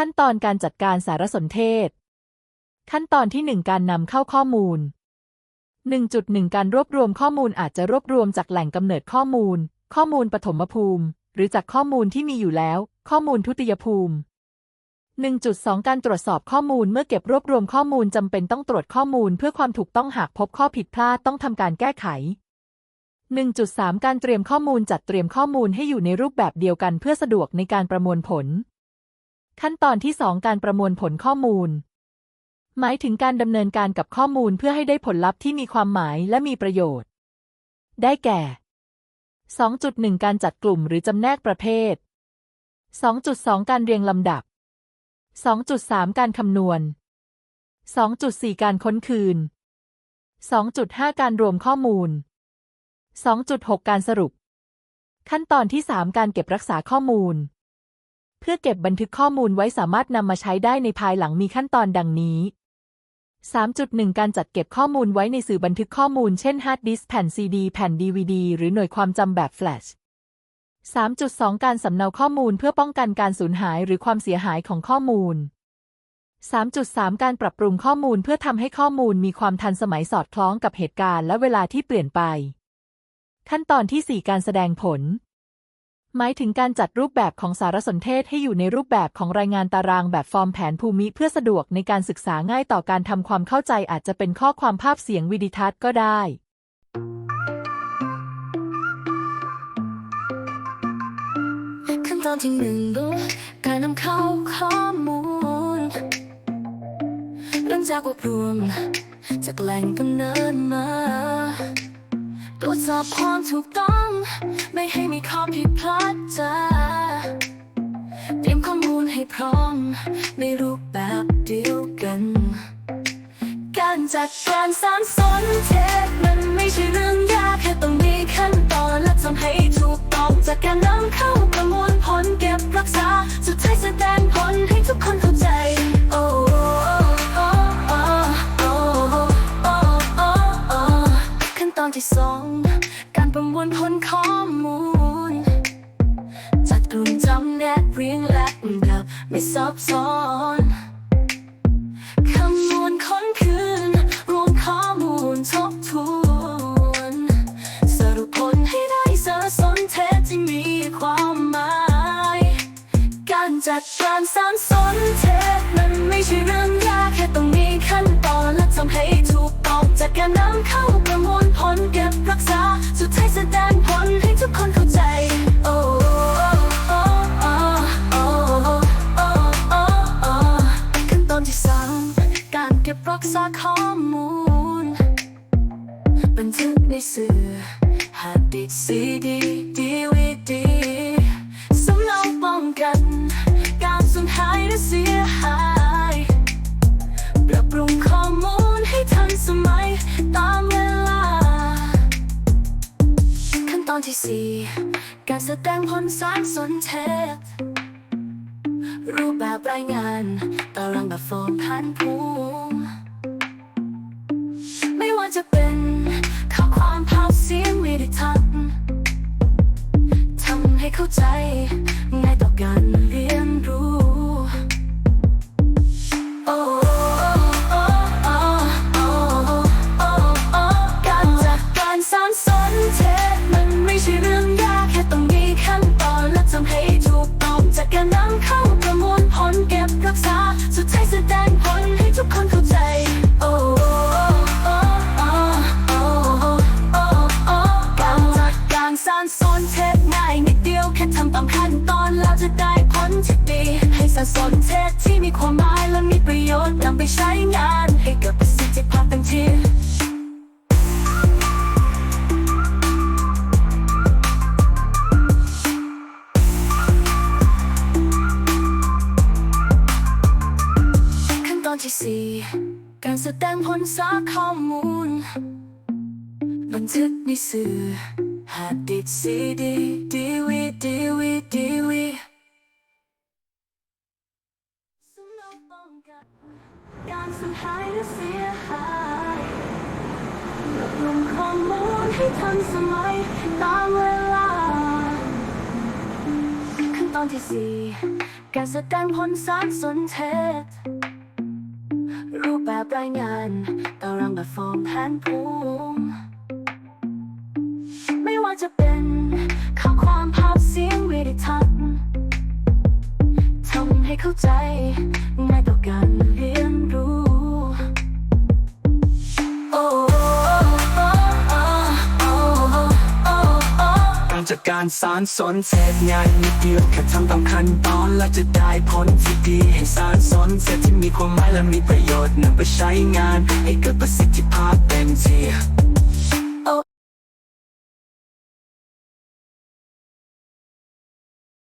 ขั้นตอนการจัดการสารสนเทศ ขั้นตอนที่ 1 การนำเข้าข้อมูล 1.1 การรวบรวมข้อมูลอาจจะรวบรวมจากแหล่งกำเนิดข้อมูล ข้อมูลปฐมภูมิ หรือจากข้อมูลที่มีอยู่แล้ว ข้อมูลทุติยภูมิ 1.2 การตรวจสอบข้อมูลเมื่อเก็บรวบรวมข้อมูลจำเป็นต้องตรวจข้อมูลเพื่อความถูกต้องหากพบข้อผิดพลาดต้องทำการแก้ไข 1.3 การเตรียมข้อมูลจัดเตรียมข้อมูลให้อยู่ในรูปแบบเดียวกันเพื่อสะดวกในการประมวลผล ขั้นตอนที่ 2 การประมวลผลข้อมูล หมายถึงการดำเนินการกับข้อมูลเพื่อให้ได้ผลลัพธ์ที่มีความหมายและมีประโยชน์ ได้แก่ 2.1 การจัดกลุ่มหรือจำแนกประเภท 2.2 การเรียงลำดับ 2.3 การคำนวณ 2.4 การค้นคืน 2.5 การรวมข้อมูล 2.6 การสรุป ขั้นตอนที่ 3 การเก็บรักษาข้อมูล พื่อเก็บบันทึกข้อมูลไว้สามารถนำมาใช้ได้ในภายหลังมีขั้นตอนดังนี้ 3.1 การจัดเก็บข้อมูลไว้ในสื่อบันทึกข้อมูลเช่นฮาร์ดดิสก์แผ่นซีดีแผ่นดีวดีหรือหน่วยความจำแบบแฟลช 3.2 การสำเนาข้อมูลเพื่อป้องกันการสูญหายหรือความเสียหายของข้อมูล 3.3 การปรับปรุงข้อมูลเพื่อทำให้ข้อมูลมีความทันสมัยสอดคล้องกับเหตุการณ์และเวลาที่เปลี่ยนไป ขั้นตอนที่ 4 การแสดงผล หมายถึงการจัดรูปแบบของสารสนเทศให้อยู่ในรูปแบบของรายงานตารางแบบฟอร์มแผนภูมิเพื่อสะดวกในการศึกษาง่ายต่อการทำความเข้าใจอาจจะเป็นข้อความภาพเสียงวิดีทัศน์ก็ได้ขั้นตอนที่หนึ่งการนำเข้าข้อมูลเริ่มจากรวบรวมจากแหล่งกำเนิดมา ตรวจสอบความถูกต้อง ไม่ให้มีข้อผิดพลาดจ้าเตรียมข้อมูลให้พร้อมในรูปแบบเดียวกัน การจัดการสางสนเทศ ที่สองการประมวลผลข้อมูล จัดกลุ่มจำแนกเรียงและลำดับไม่ซับซ้อนคำนวณค้นคืน รวมข้อมูลทบทวน สรุปผลให้ได้สารสนเทศที่มีความหมาย การจัดการสารสนเทศมันไม่ใช่เรื่องยากแค่ต้องมีขั้นตอนและทำให้ถูกต้องจากการนำเข้าประ รักษาข้อมูล บันทึกในสื่อฮาดดิกซีดีดีวีดีสำเนาป้องกัน การสูญหายและเสียหาย ปรับปรุงข้อมูลให้ทันสมัยตามเวลา ขั้นตอนที่สี่การแสดงผลสารสนเทศรูปแบบรายงานตารางแบบฟอร์มพันภูมิ จะเป็นข้อความภาพเสียงไม่ได้ทันทำให้เข้าใจง่ายต่อการเรียน ให้สารสนเทศที่มีความหมายและมีประโยชน์นำไปใช้งานให้เกิดประสิทธิภาพเต็มที่ขั้นตอนที่สี่การแสดงผลสาข้อมูล บันทึกในสื่อฮาร์ดดิสก์ซีดีดีวีดีวีดีวี การสูญหายและเสียหายรวบรวมข้อมูลให้ทันสมัยตามเวลา ขั้นตอนที่สี่การแสดงผลสารสนเทศ รูปแบบรายงานตารางแบบฟอร์มแผนภูมิไม่ว่าจะเป็นข้อความภาพเสียงวิดีทัศน์ทำให้เข้าใจง่ายต่อการเรียน การสารสารสนเทศงานนิดเดียวแค่ทำตามขั้นตอนและจะได้ผลที่ดีให้สารสนเทศที่มีความหมายและมีประโยชน์นำไปใช้งาน ให้เกิดประสิทธิภาพเต็มที่